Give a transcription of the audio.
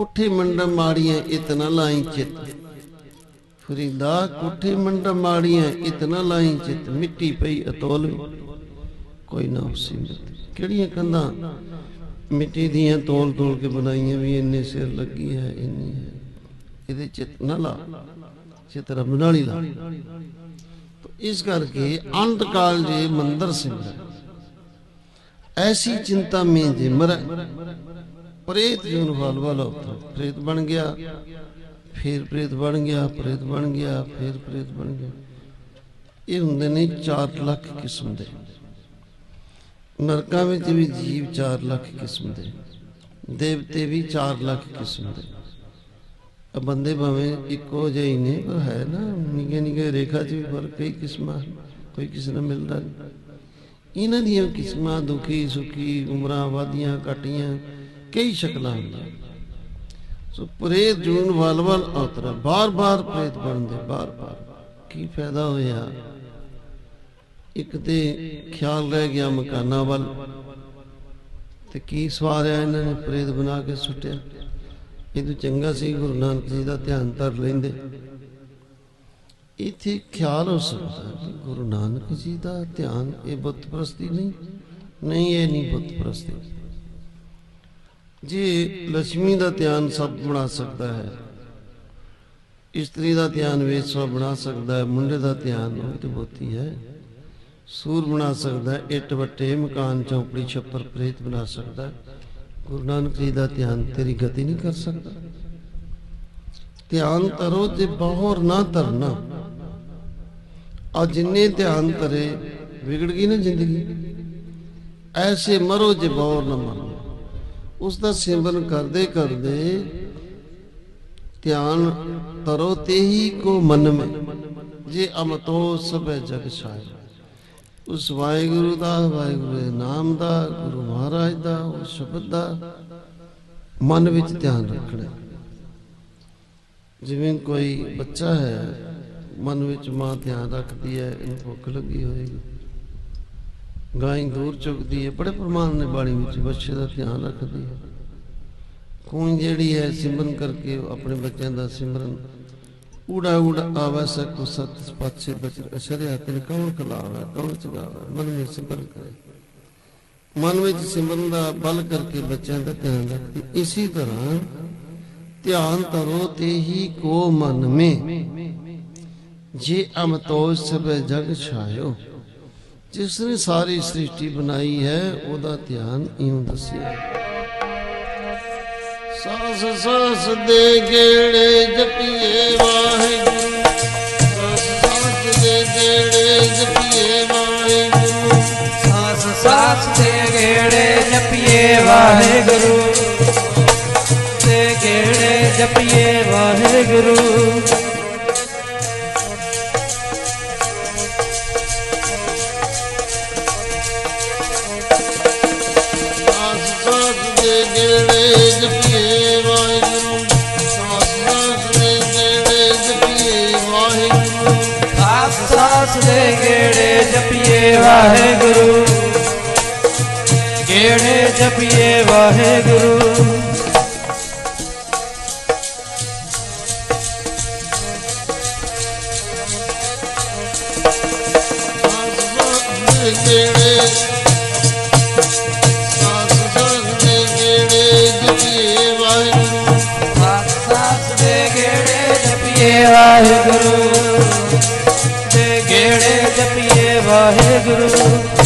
ਕੋਠੇ ਮੰਡਮ ਮਾੜੀਆਂ ਇਤਨਾ ਲਾਈ ਚਿਤ। ਫਰੀਦਾ ਕੋਠੇ ਮੰਡਮ ਮਾੜੀਆਂ ਇਤਨਾ ਲਾਈ ਚਿਤ। ਮਿੱਟੀ ਪਈ ਅਤੋਲ, ਕੋਈ ਨਾ ਉਸੀਮਤ ਕਿਹੜੀਆਂ ਕੰਧਾਂ? ਮਿੱਟੀ ਦੀਆਂ ਤੋਲ ਤੋਲ ਕੇ ਬਣਾਈਆਂ ਵੀ ਇੰਨੇ ਸਿਰ ਲੱਗੀ ਹੈ, ਇੰਨੀ ਹੈ। ਇਹਦੇ ਚਿਤ ਨਾ ਲਾ, ਚਿਤ ਰੱਬ ਨਾਲ ਹੀ ਲਾ। ਇਸ ਕਰਕੇ ਅੰਤ ਕਾਲ ਜੇ ਮੰਦਰ ਸਿੰਘ ਐਸੀ ਚਿੰਤਾ ਮੇਂ ਜੇ ਮਰ। ਪ੍ਰੇਤ ਜਨ ਵਾਲ ਵਾਲਾ ਪ੍ਰੇਤ ਬਣ ਗਿਆ। ਫਿਰ ਪ੍ਰੇਤ ਬਣ ਗਿਆ, ਪ੍ਰੇਤ ਬਣ ਗਿਆ, ਫਿਰ ਪ੍ਰੇਤ ਬਣ ਗਿਆ। ਇਹ ਹੁੰਦੇ ਨੇ 4 ਲੱਖ ਕਿਸਮ ਦੇ। ਨਰਕਾਂ ਵਿੱਚ ਵੀ ਜੀਵ 4 ਲੱਖ ਕਿਸਮ ਦੇ। ਦੇਵਤੇ ਵੀ 4 ਲੱਖ ਕਿਸਮ ਦੇ। ਆ ਬੰਦੇ ਭਾਵੇਂ ਇੱਕੋ ਜਿਹੇ ਹੀ ਨੇ, ਪਰ ਹੈ ਨਾ ਨਿਗੇ ਨਿਗੇ ਰੇਖਾ 'ਚ ਵੀ ਫ਼ਰਕ ਕਈ ਕਿਸਮਾਂ, ਕੋਈ ਕਿਸੇ ਨਾਲ ਮਿਲਦਾ ਨਹੀਂ ਇਹਨਾਂ ਦੀਆਂ ਕਿਸਮਾਂ ਦੁਖੀ ਸੁਖੀ ਉਮਰਾਂ ਵਾਧੀਆਂ ਘਟੀਆਂ ਕਈ ਸ਼ਕਲਾਂ ਹੁੰਦੀਆਂ। ਸੋ ਪ੍ਰੇਤ, ਜੂਨ, ਵਲ ਵਲ ਅਵਤਰ ਬਾਰ-ਬਾਰ ਪ੍ਰੇਤ ਬਣਦੇ ਬਾਰ-ਬਾਰ ਕੀ ਫਾਇਦਾ ਹੋਇਆ? ਇੱਕ ਤੇ ਖਿਆਲ ਰਹਿ ਗਿਆ ਮਕਾਨਾਂ ਵੱਲ। ਤੇ ਕੀ ਸਵਾਰਿਆ ਇਹਨਾਂ ਨੇ ਪ੍ਰੇਤ ਬਣਾ ਕੇ ਸੁੱਟਿਆ? ਇਹ ਤੋਂ ਚੰਗਾ ਸੀ, ਗੁਰੂ ਨਾਨਕ ਜੀ ਦਾ ਧਿਆਨ ਧਰ ਲੈਂਦੇ। ਇੱਥੇ ਖਿਆਲ ਹੋ ਸਕਦਾ ਕਿ ਗੁਰੂ ਨਾਨਕ ਜੀ ਦਾ ਧਿਆਨ ਇਹ ਬੁੱਤ ਪ੍ਰਸਤੀ ਨਹੀਂ। ਨਹੀਂ, ਇਹ ਨਹੀਂ ਬੁੱਤ ਪ੍ਰਸਤੀ ਜੇ ਲక్ష్ਮੀ ਦਾ ਧਿਆਨ ਸਭ ਬਣਾ ਸਕਦਾ ਹੈ। ਇਸਤਰੀ ਦਾ ਧਿਆਨ ਵੇਸਵਾ ਬਣਾ ਸਕਦਾ ਹੈ, ਮੁੰਡੇ ਦਾ ਧਿਆਨ ਉਹ ਤੇ ਬੋਤੀ ਹੈ। ਸੂਰ ਬਣਾ ਸਕਦਾ ਹੈ, ਇੱਟ ਵੱਟੇ, ਮਕਾਨ, ਚੌਂਪੜੀ, ਛੱਪਰ, ਪ੍ਰੇਤ ਬਣਾ ਸਕਦਾ ਗੁਰੂ ਨਾਨਕ ਜੀ ਦਾ ਧਿਆਨ ਤੇਰੀ ਗਤੀ ਨਹੀਂ ਕਰ ਸਕਦਾ। ਧਿਆਨ ਤਰੋ ਤੇ ਬਾਹਰ ਨਾ ਧਰਨਾ। ਆ ਜਿੰਨੇ ਧਿਆਨ ਧਰੇ, ਵਿਗੜ ਗਈ ਨਾ ਜ਼ਿੰਦਗੀ। ਐਸੇ ਮਰੋ ਜੇ ਬਾਹਰ ਨਾ ਮਰੋ ਉਸ ਦਾ ਸਿਮਰਨ ਕਰਦੇ ਕਰਦੇ ਧਿਆਨ ਤਰੋ ਤੇ ਹੀ ਕੋ ਮਨ ਮੇ। ਜੇ ਅਮਤੋ ਸਭੈ ਜਗ ਛਾਏ ਉਸ ਵਾਹਿਗੁਰੂ ਦਾ, ਵਾਹਿਗੁਰੂ ਦੇ ਨਾਮ ਦਾ, ਗੁਰੂ ਮਹਾਰਾਜ ਦਾ, ਉਸ ਸ਼ਬਦ ਦਾ ਮਨ ਵਿੱਚ ਧਿਆਨ ਰੱਖਣਾ। ਜਿਵੇਂ ਕੋਈ ਬੱਚਾ ਹੈ, ਮਨ ਵਿੱਚ ਮਾਂ ਧਿਆਨ ਰੱਖਦੀ ਹੈ, ਇਹਨੂੰ ਭੁੱਖ ਲੱਗੀ ਹੋਏਗੀ। ਗਾਂ ਦੂਰ ਚੁੱਕਦੀ ਹੈ, ਬੜੇ ਪ੍ਰਮਾਣ ਨੇ ਬਾਣੀ ਵਿੱਚ, ਬੱਚੇ ਦਾ ਧਿਆਨ ਰੱਖਦੀ ਹੈ। ਕੋਈ ਜਿਹੜੀ ਹੈ, ਸਿਮਰਨ ਕਰਕੇ ਆਪਣੇ ਬੱਚਿਆਂ ਦਾ ਸਿਮਰਨ। ਊੜਾ ਊੜਾ ਆਵੈ ਸਕੁ ਸਤ ਪਾਛੇ ਬਚਰ ਅਸ਼ਰਿਆ ਤਿਨ ਕੌਣ ਖਲਾਵੇ, ਕੌਣ ਚਗਾਵੇ, ਮਨ ਵਿੱਚ ਸਿਮਰਨ ਕਰੇ। ਮਨ ਵਿੱਚ ਸਿਮਰਨ ਦਾ ਬਲ ਕਰਕੇ ਬੱਚਿਆਂ ਦਾ ਧਿਆਨ ਰੱਖਦੀ। ਇਸੇ ਤਰ੍ਹਾਂ ਧਿਆਨ ਤਰੋ ਤੇ ਹੀ ਕੋ ਮਨ ਮੇ। ਜੇ ਅਮਤੋ ਸਭ ਜਗ ਛਾਇਓ ਜਿਸ ਨੇ ਸਾਰੀ ਸ੍ਰਿਸ਼ਟੀ ਬਣਾਈ ਹੈ, ਉਹਦਾ ਧਿਆਨ ਇਉਂ ਦੱਸਿਆ। ਸਾਸ ਸਾਸ ਦੇ ਗੇੜੇ ਜਪੀਏ ਵਾਹਿਗੁਰੂ। ਸਾਸ ਸਾਸ ਦੇ ਗੇੜੇ ਜਪੀਏ ਵਾਹਿਗੁਰੂ। ਸਾਸ ਸਾਸ ਤੇ ਗੇੜੇ ਜਪੀਏ ਵਾਹਿਗੁਰੂ। ਜਪੀਏ ਵਾਹਿਗੁਰੂ। ਦੇ ਗੇੜੇ ਜਪੀਏ ਵਾਹਿਗੁਰੂ।